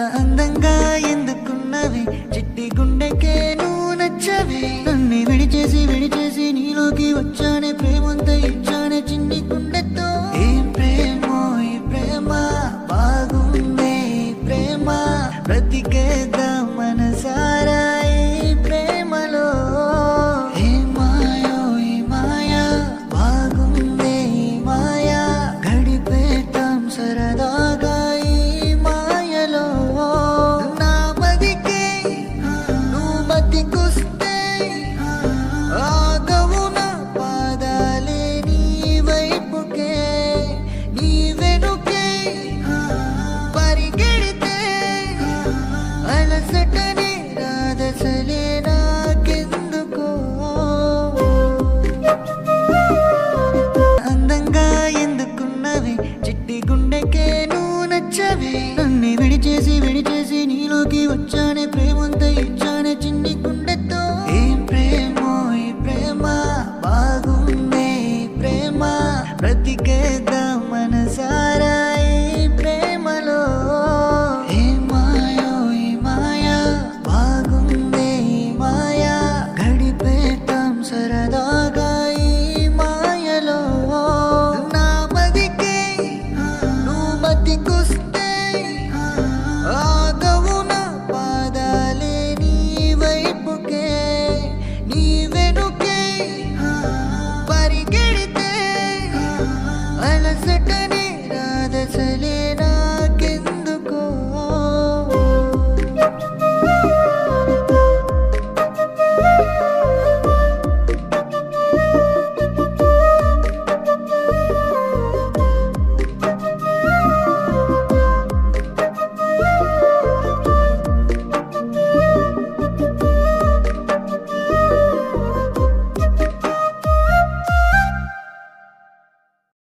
అందంగా ఎందుకున్నవి? చిట్టి గుండెకే నువ్వు నచ్చవి. నన్ను విడిచేసి విడిచేసి నీలోకి వచ్చానే ప్రేమంతా ఇచ్చానే చిన్ని గుండెతో. ఏ ప్రేమో ఈ ప్రేమ బాగుందే ప్రేమ. బ్రతికేద్దాం మనసారా? నీకే నువ్వు నచ్చవే. నన్ను విడిచేసి విడిచేసి నీలోకి వచ్చానే ప్రేమంతా ఇచ్చానే చిన్ని గుండెతో. ఏం ప్రేమో ఈ ప్రేమ బాగుందే ప్రేమ. బ్రతికేద్దాం మనసారా. sit